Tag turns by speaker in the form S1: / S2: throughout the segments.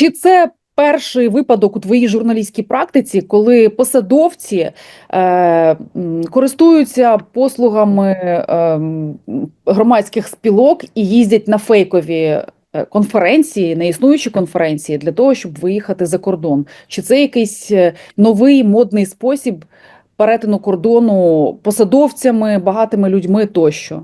S1: Чи це перший випадок у твоїй журналістській практиці, коли посадовці е, користуються послугами е, громадських спілок і їздять на фейкові е, конференції, на існуючі конференції для того, щоб виїхати за кордон? Чи це якийсь е, новий модний спосіб перетину кордону посадовцями, багатими людьми тощо?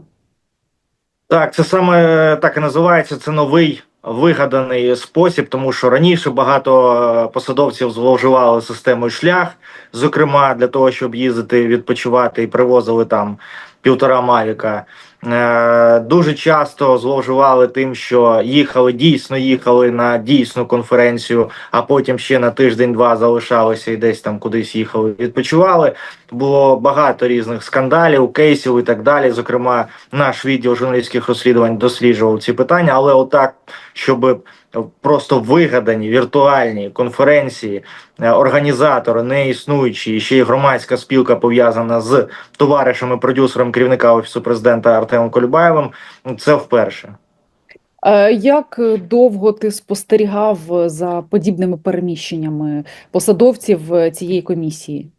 S2: Так, це саме так і називається. Це новий вигаданий спосіб, тому що раніше багато е, посадовців зловживали системою шлях, зокрема для того, щоб їздити відпочивати і привозили там півтора мавіка. Е, Дуже часто зловживали тим, що їхали дійсно їхали на дійсну конференцію, а потім ще на тиждень-два залишалися і десь там кудись їхали, відпочивали. Було багато різних скандалів, кейсів і так далі. Зокрема, наш відділ журналістських розслідувань досліджував ці питання, але отак, щоб просто вигадані віртуальні конференції, е, організатори не існуючі, і ще й громадська спілка пов'язана з товаришами, продюсером керівника офісу президента Артемом Колюбаєвим. Це вперше.
S1: Е, Як довго ти спостерігав за подібними переміщеннями посадовців е, цієї комісії?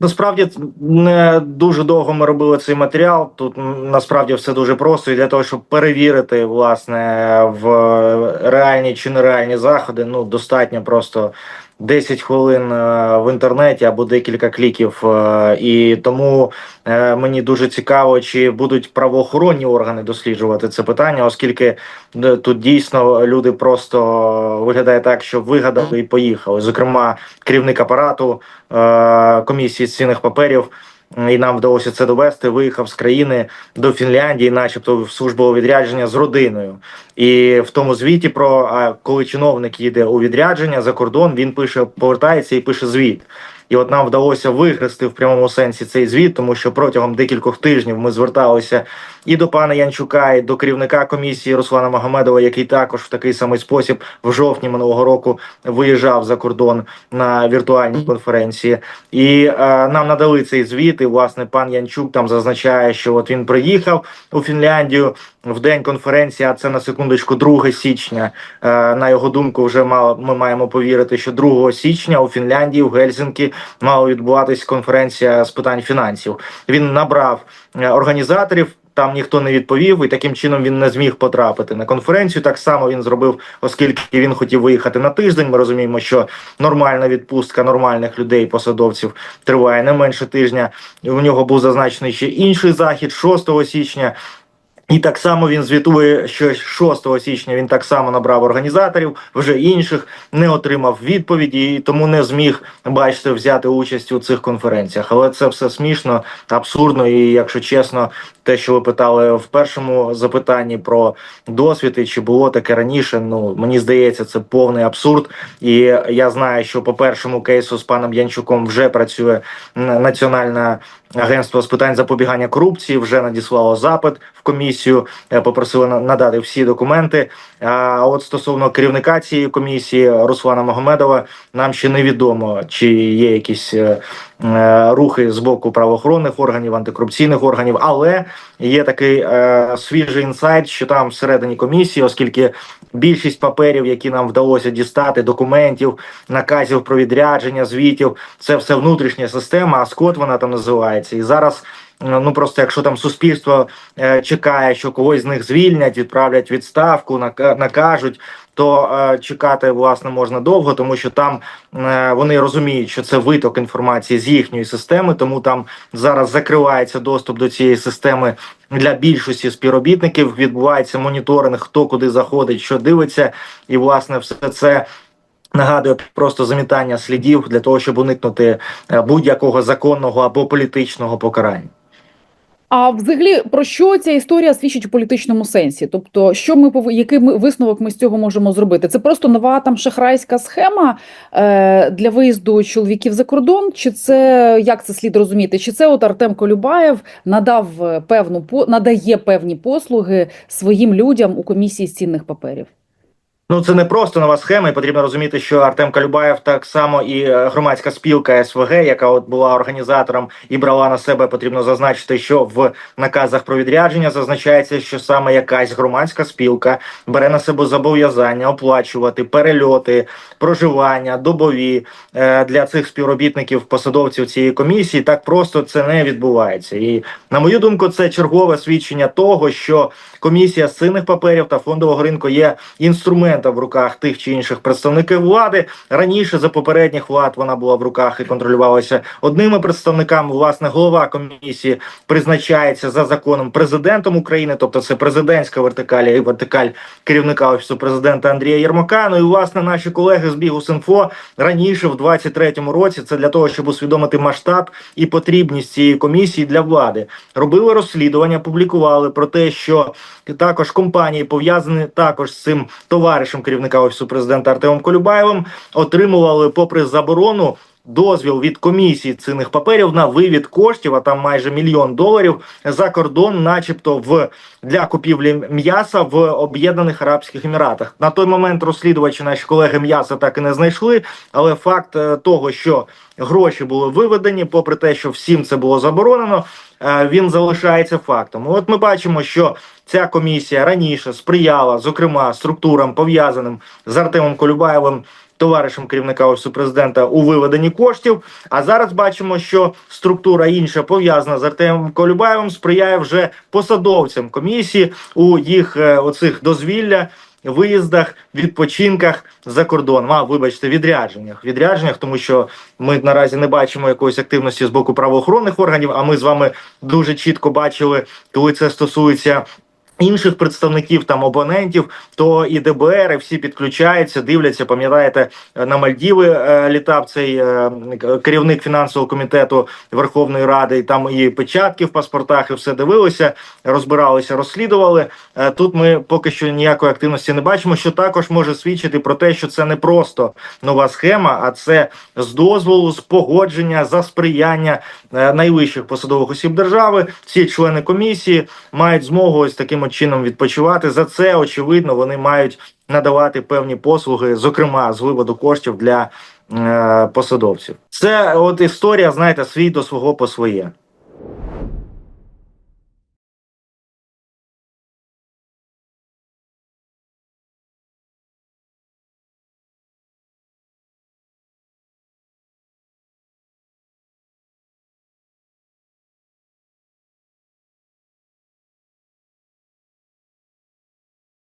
S2: Насправді не дуже довго ми робили цей матеріал. Тут насправді все дуже просто. І для того, щоб перевірити власне в реальні чи нереальні заходи, ну достатньо просто 10 хвилин е, в інтернеті або декілька кліків. е, І тому е, мені дуже цікаво, чи будуть правоохоронні органи досліджувати це питання, оскільки тут дійсно люди просто виглядає так, що вигадали і поїхали. Зокрема, керівник апарату комісії з цінних паперів. І нам вдалося це довести. Виїхав з країни до Фінляндії, начебто в службове відрядження з родиною. І в тому звіті про коли чиновник їде у відрядження за кордон, він пише, повертається і пише звіт. І от нам вдалося вигрести в прямому сенсі цей звіт, тому що протягом декількох тижнів ми зверталися і до пана Янчука, і до керівника комісії Руслана Магомедова, який також в такий самий спосіб в жовтні минулого року виїжджав за кордон на віртуальній конференції. І е, нам надали цей звіт. І власне пан Янчук там зазначає, що от він приїхав у Фінляндію в день конференції. А це на секундочку 2 січня. Е, на його думку, вже мало ми маємо повірити, що 2 січня у Фінляндії в Гельсінкі мала відбуватись конференція з питань фінансів. Він набрав е, організаторів. Там ніхто не відповів, і таким чином він не зміг потрапити на конференцію. Так само він зробив, оскільки він хотів виїхати на тиждень. Ми розуміємо, що нормальна відпустка нормальних людей, посадовців триває не менше тижня. У нього був зазначений ще інший захід 6 січня. І так само він звітує, що 6 січня він так само набрав організаторів, вже інших не отримав відповіді, і тому не зміг бачите взяти участь у цих конференціях. Але це все смішно, абсурдно. І якщо чесно, те, що ви питали в першому запитанні про досвід, і чи було таке раніше, ну мені здається, це повний абсурд. І я знаю, що по першому кейсу з паном Янчуком вже працює національна агентство з питань запобігання корупції, вже надіслало запит в комісію, Попросило попросили на- надати всі документи. А от стосовно керівника цієї комісії Руслана Магомедова, нам ще невідомо, чи є якісь е, е, рухи з боку правоохоронних органів, антикорупційних органів, але є такий е, свіжий інсайт, що там всередині комісії, оскільки більшість паперів, які нам вдалося дістати, документів, наказів про відрядження, звітів, це все внутрішня система, а скот вона там називається. І зараз. Е, Ну просто якщо там суспільство е, чекає, що когось з них звільнять, відправлять відставку, нака- накажуть, то е, чекати власне можна довго, тому що там е, вони розуміють, що це виток інформації з їхньої системи, тому там зараз закривається доступ до цієї системи для більшості співробітників. Відбувається моніторинг, хто куди заходить, що дивиться, і власне все це. Нагадує просто замітання слідів для того, щоб уникнути е, будь-якого законного або політичного покарання.
S1: А взагалі про що ця історія свідчить у політичному сенсі? Тобто, що ми який ми висновок ми з цього можемо зробити? Це просто нова там шахрайська схема е, для виїзду чоловіків за кордон? Чи це як це слід розуміти? Чи це от Артем Колюбаєв надав е, певну надає певні послуги своїм людям у комісії з цінних паперів?
S2: Ну, це не просто нова схема, і потрібно розуміти, що Артем Калюбаєв так само і е, громадська спілка СВГ, яка от була організатором і брала на себе, потрібно зазначити, що в наказах про відрядження зазначається, що саме якась громадська спілка бере на себе зобов'язання оплачувати перельоти, проживання, добові е, для цих співробітників, посадовців цієї комісії. Так просто це не відбувається. І на мою думку, це чергове свідчення того, що комісія з цінних паперів та фондового ринку є інструментом в руках тих чи інших представників влади. Раніше за попередніх влад вона була в руках і контролювалася одними представниками. Власне, голова комісії призначається за законом президентом України, тобто це президентська вертикаль і вертикаль керівника офісу президента Андрія Єрмака. Ну і власне наші колеги з Бігус.Інфо раніше в 23-му році це для того, щоб усвідомити масштаб і потрібність цієї комісії для влади. Робили розслідування, публікували про те, що також компанії пов'язані також з цим товаришем керівника офісу президента Артемом Колюбаєвим, отримували, попри заборону. Дозвіл від комісії цінних паперів на вивід коштів, а там майже мільйон доларів за кордон, начебто, в для купівлі м'яса в Об'єднаних Арабських Еміратах. На той момент розслідувачі наші колеги м'яса так і не знайшли. Але факт е, того, що гроші були виведені, попри те, що всім це було заборонено, е, він залишається фактом. От ми бачимо, що ця комісія раніше сприяла, зокрема, структурам пов'язаним з Артемом Колюбаєвим. Товаришем керівника офісу президента у виведенні коштів. А зараз бачимо, що структура інша пов'язана з Артемом Колюбаєвим, сприяє вже посадовцям комісії у їх е, оцих дозвілля. Виїздах, відпочинках за кордон, а вибачте, відрядженнях. Відрядженнях, тому що ми наразі не бачимо якоїсь активності з боку правоохоронних органів. А ми з вами дуже чітко бачили, коли це стосується інших представників там опонентів, то і ДБР, і всі підключаються, дивляться. Пам'ятаєте, на Мальдіви е, літав цей е, керівник фінансового комітету Верховної Ради. І там і печатки в паспортах, і все дивилися, розбиралися, розслідували. Е, тут ми поки що ніякої активності не бачимо, що також може свідчити про те, що це не просто нова схема, а це з дозволу, з погодження за сприяння е, найвищих посадових осіб держави. Всі члени комісії мають змогу ось таким от чином відпочивати. За це очевидно вони мають надавати певні послуги, зокрема з виводу коштів для е, посадовців. Це от історія, знаєте, свій до свого по своє.